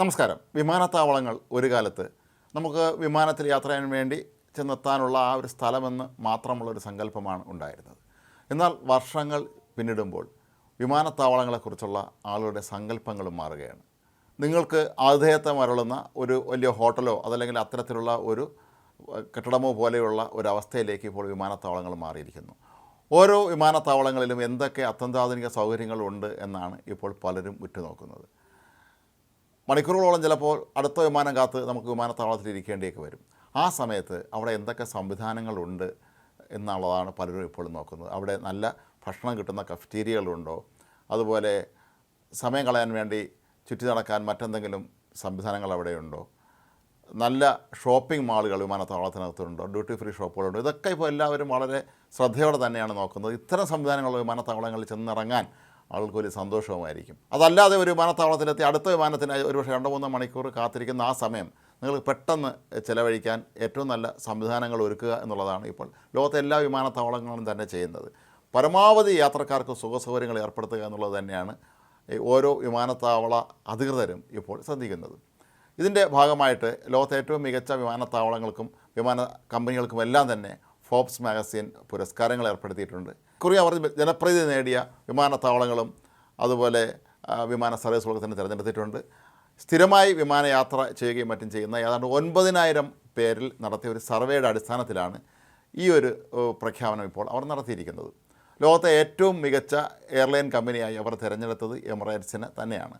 നമസ്കാരം. വിമാനത്താവളങ്ങൾ ഒരു കാലത്ത് നമുക്ക് വിമാനത്തിൽ യാത്ര ചെയ്യാൻ വേണ്ടി ചെന്നെത്താനുള്ള ആ ഒരു സ്ഥലമെന്ന് മാത്രമുള്ളൊരു സങ്കല്പമാണ് ഉണ്ടായിരുന്നത്. എന്നാൽ വർഷങ്ങൾ പിന്നിടുമ്പോൾ വിമാനത്താവളങ്ങളെക്കുറിച്ചുള്ള ആളുകളുടെ സങ്കല്പങ്ങളും മാറുകയാണ്. നിങ്ങൾക്ക് ആതിഥേയത്തെ മരളുന്ന ഒരു വലിയ ഹോട്ടലോ അതല്ലെങ്കിൽ അത്തരത്തിലുള്ള ഒരു കെട്ടിടമോ പോലെയുള്ള ഒരു അവസ്ഥയിലേക്ക് ഇപ്പോൾ വിമാനത്താവളങ്ങൾ മാറിയിരിക്കുന്നു. ഓരോ വിമാനത്താവളങ്ങളിലും എന്തൊക്കെ അത്യന്താധുനിക സൗകര്യങ്ങളുണ്ട് എന്നാണ് ഇപ്പോൾ പലരും ഉറ്റുനോക്കുന്നത്. മണിക്കൂറുകളോളം ചിലപ്പോൾ അടുത്ത വിമാനം കാത്ത് നമുക്ക് വിമാനത്താവളത്തിൽ ഇരിക്കേണ്ടിയൊക്കെ വരും. ആ സമയത്ത് അവിടെ എന്തൊക്കെ സംവിധാനങ്ങളുണ്ട് എന്നുള്ളതാണ് പലരും ഇപ്പോഴും നോക്കുന്നത്. അവിടെ നല്ല ഭക്ഷണം കിട്ടുന്ന കഫ്റ്റീരിയകളുണ്ടോ? അതുപോലെ സമയം കളയാൻ വേണ്ടി ചുറ്റി നടക്കാൻ മറ്റെന്തെങ്കിലും സംവിധാനങ്ങൾ അവിടെയുണ്ടോ? നല്ല ഷോപ്പിംഗ് മാളുകൾ വിമാനത്താവളത്തിനകത്തുണ്ടോ? Duty free ഷോപ്പുകളുണ്ടോ? ഇതൊക്കെ ഇപ്പോൾ എല്ലാവരും വളരെ ശ്രദ്ധയോടെ തന്നെയാണ് നോക്കുന്നത്. ഇത്തരം സംവിധാനങ്ങളുള്ള വിമാനത്താവളങ്ങളിൽ ചെന്നിറങ്ങാൻ ആൾക്ക് വലിയ സന്തോഷവുമായിരിക്കും. അതല്ലാതെ ഒരു വിമാനത്താവളത്തിലെത്തി അടുത്ത വിമാനത്തിനായി ഒരുപക്ഷെ രണ്ടോ മൂന്നോ മണിക്കൂർ കാത്തിരിക്കുന്ന ആ സമയം നിങ്ങൾ പെട്ടെന്ന് ചിലവഴിക്കാൻ ഏറ്റവും നല്ല സംവിധാനങ്ങൾ ഒരുക്കുക എന്നുള്ളതാണ് ഇപ്പോൾ ലോകത്തെ എല്ലാ വിമാനത്താവളങ്ങളും തന്നെ ചെയ്യുന്നത്. പരമാവധി യാത്രക്കാർക്ക് സുഖസൗകര്യങ്ങൾ ഏർപ്പെടുത്തുക എന്നുള്ളത് തന്നെയാണ് ഓരോ വിമാനത്താവള അധികൃതരും ഇപ്പോൾ ശ്രദ്ധിക്കുന്നത്. ഇതിന്റെ ഭാഗമായിട്ട് ലോകത്തെ ഏറ്റവും മികച്ച വിമാനത്താവളങ്ങൾക്കും വിമാന കമ്പനികൾക്കും എല്ലാം തന്നെ ഫോബ്സ് മാഗസിൻ പുരസ്കാരങ്ങൾ ഏർപ്പെടുത്തിയിട്ടുണ്ട്. കുറി അവർ ജനപ്രീതി നേടിയ വിമാനത്താവളങ്ങളും അതുപോലെ വിമാന സർവീസുകളൊക്കെ തന്നെ തിരഞ്ഞെടുത്തിട്ടുണ്ട്. സ്ഥിരമായി വിമാനയാത്ര ചെയ്യുകയും മറ്റും ചെയ്യുന്ന ഏതാണ്ട് ഒൻപതിനായിരം പേരിൽ നടത്തിയ ഒരു സർവേയുടെ അടിസ്ഥാനത്തിലാണ് ഈ ഒരു പ്രഖ്യാപനം ഇപ്പോൾ അവർ നടത്തിയിരിക്കുന്നത്. ലോകത്തെ ഏറ്റവും മികച്ച എയർലൈൻ കമ്പനിയായി അവർ തിരഞ്ഞെടുത്തത് എമിറേറ്റ്സിനെ തന്നെയാണ്.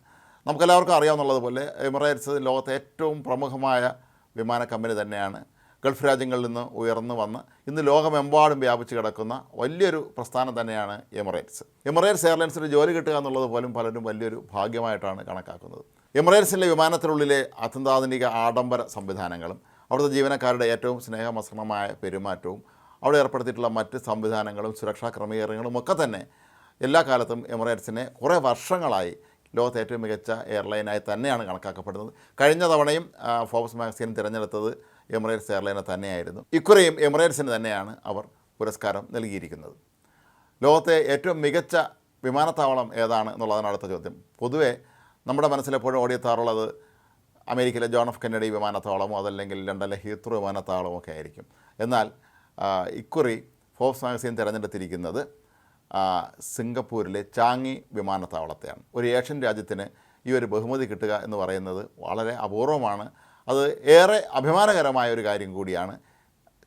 നമുക്കെല്ലാവർക്കും അറിയാവുന്നതുപോലെ എമിറേറ്റ്സ് ലോകത്തെ ഏറ്റവും പ്രമുഖമായ വിമാന കമ്പനി തന്നെയാണ്. ഗൾഫ് രാജ്യങ്ങളിൽ നിന്ന് ഉയർന്നു വന്ന് ഇന്ന് ലോകമെമ്പാടും വ്യാപിച്ച് കിടക്കുന്ന വലിയൊരു പ്രസ്ഥാനം തന്നെയാണ് എമിറേറ്റ്സ്. എമിറേറ്റ്സ് എയർലൈൻസിന് ജോലി കിട്ടുക എന്നുള്ളത് പോലും പലരും വലിയൊരു ഭാഗ്യമായിട്ടാണ് കണക്കാക്കുന്നത്. എമിറേറ്റ്സിലെ വിമാനത്തിനുള്ളിലെ അത്യന്താധുനിക ആഡംബര സംവിധാനങ്ങളും അവിടുത്തെ ജീവനക്കാരുടെ ഏറ്റവും സ്നേഹമസൃണമായ പെരുമാറ്റവും അവിടെ ഏർപ്പെടുത്തിയിട്ടുള്ള മറ്റ് സംവിധാനങ്ങളും സുരക്ഷാ ക്രമീകരണങ്ങളും ഒക്കെ തന്നെ എല്ലാ കാലത്തും എമിറേറ്റ്സിനെ കുറേ വർഷങ്ങളായി ലോകത്തെ ഏറ്റവും മികച്ച എയർലൈനായി തന്നെയാണ് കണക്കാക്കപ്പെടുന്നത്. കഴിഞ്ഞ തവണയും ഫോബ്സ് മാഗസീൻ തിരഞ്ഞെടുത്തത് എമിറേറ്റ്സ് എയർലൈനെ തന്നെയായിരുന്നു. ഇക്കുറിയും എമിറേറ്റ്സിന് തന്നെയാണ് അവർ പുരസ്കാരം നൽകിയിരിക്കുന്നത്. ലോകത്തെ ഏറ്റവും മികച്ച വിമാനത്താവളം ഏതാണ് എന്നുള്ളതാണ് അടുത്ത ചോദ്യം. പൊതുവേ നമ്മുടെ മനസ്സിലെപ്പോഴും ഓടിയെത്താറുള്ളത് അമേരിക്കയിലെ ജോൺ എഫ് കെന്നഡി വിമാനത്താവളമോ അതല്ലെങ്കിൽ ലണ്ടനിലെ ഹീത്രോ വിമാനത്താവളമോ ഒക്കെ ആയിരിക്കും. എന്നാൽ ഇക്കുറി ഫോബ്സ് മാഗസീൻ തിരഞ്ഞെടുത്തിരിക്കുന്നത് സിംഗപ്പൂരിലെ ചാങ്ങി വിമാനത്താവളത്തെയാണ്. ഒരു ഏഷ്യൻ രാജ്യത്തിന് ഈ ഒരു ബഹുമതി കിട്ടുക എന്ന് പറയുന്നത് വളരെ അപൂർവമാണ്. അത് ഏറെ അഭിമാനകരമായ ഒരു കാര്യം കൂടിയാണ്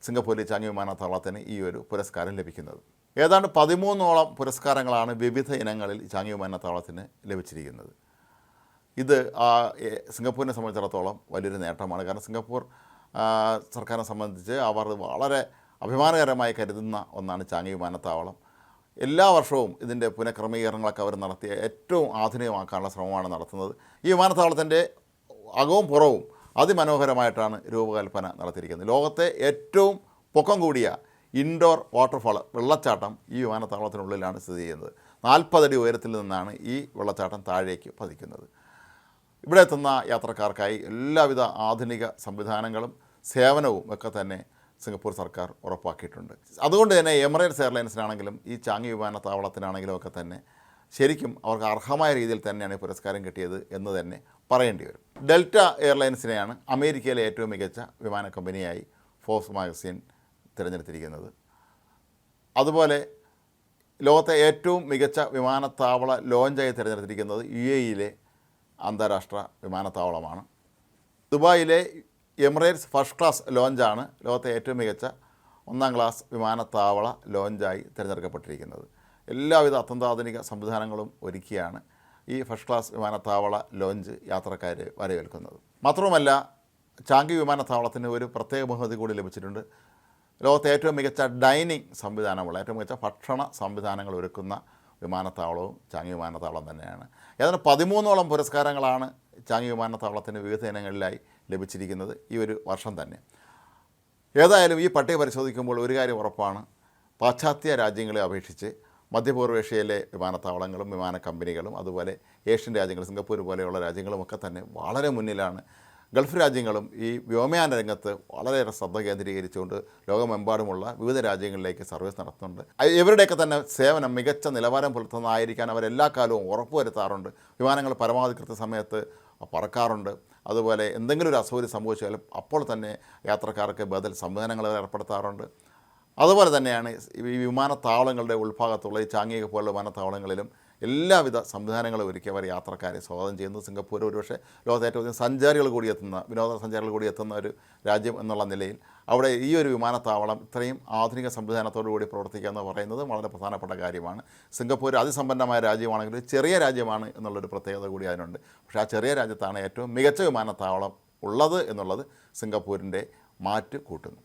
സിംഗപ്പൂരിലെ ചാങ്ങി വിമാനത്താവളത്തിന് ഈ ഒരു പുരസ്കാരം ലഭിക്കുന്നത്. ഏതാണ്ട് പതിമൂന്നോളം പുരസ്കാരങ്ങളാണ് വിവിധ ഇനങ്ങളിൽ ചാങ്ങി വിമാനത്താവളത്തിന് ലഭിച്ചിരിക്കുന്നത്. ഇത് സിംഗപ്പൂരിനെ സംബന്ധിച്ചിടത്തോളം വലിയൊരു നേട്ടമാണ്. കാരണം സിംഗപ്പൂർ സർക്കാരിനെ സംബന്ധിച്ച് അവർ വളരെ അഭിമാനകരമായി കരുതുന്ന ഒന്നാണ് ചാങ്ങി വിമാനത്താവളം. എല്ലാ വർഷവും ഇതിന്റെ പുനഃക്രമീകരണങ്ങളൊക്കെ അവർ നടത്തിയ ഏറ്റവും ആധുനികമാക്കാനുള്ള ശ്രമമാണ് നടത്തുന്നത്. ഈ വിമാനത്താവളത്തിന്റെ അകവും പുറവും അതിമനോഹരമായിട്ടാണ് രൂപകൽപ്പന നടത്തിയിരിക്കുന്നത്. ലോകത്തെ ഏറ്റവും പൊക്കം കൂടിയ ഇൻഡോർ വാട്ടർഫാൾ വെള്ളച്ചാട്ടം ഈ വിമാനത്താവളത്തിനുള്ളിലാണ് സ്ഥിതി ചെയ്യുന്നത്. നാൽപ്പതടി ഉയരത്തിൽ നിന്നാണ് ഈ വെള്ളച്ചാട്ടം താഴേക്ക് പതിക്കുന്നത്. ഇവിടെ എത്തുന്ന യാത്രക്കാർക്കായി എല്ലാവിധ ആധുനിക സംവിധാനങ്ങളും സേവനവും ഒക്കെ തന്നെ സിംഗപ്പൂർ സർക്കാർ ഉറപ്പാക്കിയിട്ടുണ്ട്. അതുകൊണ്ട് തന്നെ എമിറേറ്റ്സ് എയർലൈൻസിനാണെങ്കിലും ഈ ചാങ്ങി വിമാനത്താവളത്തിനാണെങ്കിലും ഒക്കെ തന്നെ ശരിക്കും അവർക്ക് അർഹമായ രീതിയിൽ തന്നെയാണ് ഈ പുരസ്കാരം കിട്ടിയത് എന്ന് തന്നെ പറയേണ്ടി വരും. ഡെൽറ്റ എയർലൈൻസിനെയാണ് അമേരിക്കയിലെ ഏറ്റവും മികച്ച വിമാന കമ്പനിയായി ഫോഴ്സ് മാഗസിൻ തിരഞ്ഞെടുത്തിരിക്കുന്നത്. അതുപോലെ ലോകത്തെ ഏറ്റവും മികച്ച വിമാനത്താവള ലോഞ്ചായി തിരഞ്ഞെടുത്തിരിക്കുന്നത് യു എയിലെ അന്താരാഷ്ട്ര വിമാനത്താവളമാണ് ദുബായിലെ എമിറേറ്റ്സ് ഫസ്റ്റ് ക്ലാസ് ലോഞ്ചാണ് ലോകത്തെ ഏറ്റവും മികച്ച ഒന്നാം ക്ലാസ് വിമാനത്താവള ലോഞ്ചായി തിരഞ്ഞെടുക്കപ്പെട്ടിരിക്കുന്നത്. എല്ലാവിധ അത്യന്താധുനിക സംവിധാനങ്ങളും ഒരുക്കിയാണ് ഈ ഫസ്റ്റ് ക്ലാസ് വിമാനത്താവള ലോഞ്ച് യാത്രക്കാർ വരവേൽക്കുന്നത്. മാത്രവുമല്ല ചാങ്കി വിമാനത്താവളത്തിന് ഒരു പ്രത്യേക ബഹുമതി കൂടി ലഭിച്ചിട്ടുണ്ട്. ലോകത്തെ ഏറ്റവും മികച്ച ഡൈനിങ് സംവിധാനമുള്ള ഏറ്റവും മികച്ച ഭക്ഷണ സംവിധാനങ്ങൾ ഒരുക്കുന്ന വിമാനത്താവളവും ചാങ്ങി വിമാനത്താവളം തന്നെയാണ്. ഏതാണ്ട് പതിമൂന്നോളം പുരസ്കാരങ്ങളാണ് ചാങ്ങി വിമാനത്താവളത്തിന് വിവിധ ഇനങ്ങളിലായി ലഭിച്ചിരിക്കുന്നത് ഈ ഒരു വർഷം തന്നെ. ഏതായാലും ഈ പട്ടിക പരിശോധിക്കുമ്പോൾ ഒരു കാര്യം ഉറപ്പാണ്. പാശ്ചാത്യ രാജ്യങ്ങളെ അപേക്ഷിച്ച് മധ്യപൂർവേഷ്യയിലെ വിമാനത്താവളങ്ങളും വിമാന കമ്പനികളും അതുപോലെ ഏഷ്യൻ രാജ്യങ്ങൾ സിംഗപ്പൂർ പോലെയുള്ള രാജ്യങ്ങളുമൊക്കെ തന്നെ വളരെ മുന്നിലാണ്. ഗൾഫ് രാജ്യങ്ങളും ഈ വ്യോമയാന രംഗത്ത് വളരെയേറെ ശ്രദ്ധ കേന്ദ്രീകരിച്ചുകൊണ്ട് ലോകമെമ്പാടുമുള്ള വിവിധ രാജ്യങ്ങളിലേക്ക് സർവീസ് നടത്തുന്നുണ്ട്. ഇവരുടെയൊക്കെ തന്നെ സേവനം മികച്ച നിലവാരം പുലർത്തുന്നതായിരിക്കാൻ അവരെല്ലാ കാലവും ഉറപ്പുവരുത്താറുണ്ട്. വിമാനങ്ങൾ പരമാവധി കൃത്യസമയത്ത് പറക്കാറുണ്ട്. അതുപോലെ എന്തെങ്കിലും ഒരു അസൗകര്യം സംഭവിച്ചാലും അപ്പോൾ തന്നെ യാത്രക്കാർക്ക് ബദൽ സംവിധാനങ്ങൾ ഏർപ്പെടുത്താറുണ്ട്. അതുപോലെ തന്നെയാണ് ഈ വിമാനത്താവളങ്ങളുടെ ഉൾഭാഗത്തുള്ള ഈ ചാങ്ങിയൊക്കെ പോലുള്ള വിമാനത്താവളങ്ങളിലും എല്ലാവിധ സംവിധാനങ്ങളും ഒരുക്കി അവർ യാത്രക്കാരെ സ്വാഗതം ചെയ്യുന്നു. സിംഗപ്പൂർ ഒരുപക്ഷെ ലോകത്തെ ഏറ്റവും അധികം സഞ്ചാരികൾ കൂടി എത്തുന്ന വിനോദസഞ്ചാരികൾ കൂടി എത്തുന്ന ഒരു രാജ്യം എന്നുള്ള നിലയിൽ അവിടെ ഈ ഒരു വിമാനത്താവളം ഇത്രയും ആധുനിക സംവിധാനത്തോടു കൂടി പ്രവർത്തിക്കുക എന്ന് പറയുന്നത് വളരെ പ്രധാനപ്പെട്ട കാര്യമാണ്. സിംഗപ്പൂർ അതിസമ്പന്നമായ രാജ്യമാണെങ്കിൽ ചെറിയ രാജ്യമാണ് എന്നുള്ളൊരു പ്രത്യേകത കൂടി അതിനുണ്ട്. പക്ഷേ ആ ചെറിയ രാജ്യത്താണ് ഏറ്റവും മികച്ച വിമാനത്താവളം ഉള്ളത് എന്നുള്ളത് സിംഗപ്പൂരിന്റെ മാറ്റ് കൂട്ടുന്നു.